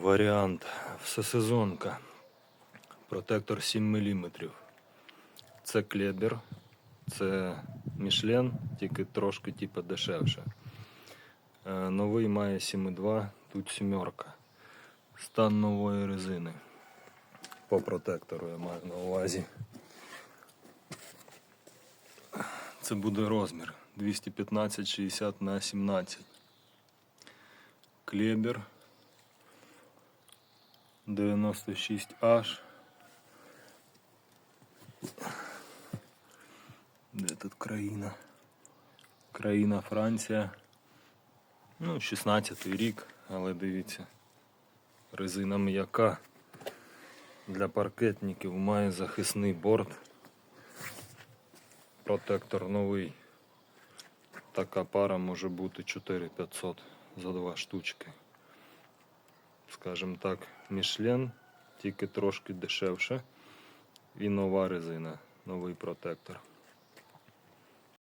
Варіант всесезонка. Протектор 7 мм. Це клебер, це Мішлен, тільки трошки типу, дешевше. Е, Новий має 7,2, тут сімерка. Стан нової резини. По протектору я маю на увазі. Це буде розмір 215-60 на 17. Клебер 96H. Де тут країна? Країна Франція. Ну, 16 рік, але дивіться. Резина м'яка. Для паркетників має захисний борт. Протектор новий. Така пара може бути 4500 за два штучки. Скажем так, Мішлен, тільки трошки дешевше. І нова резина, новий протектор.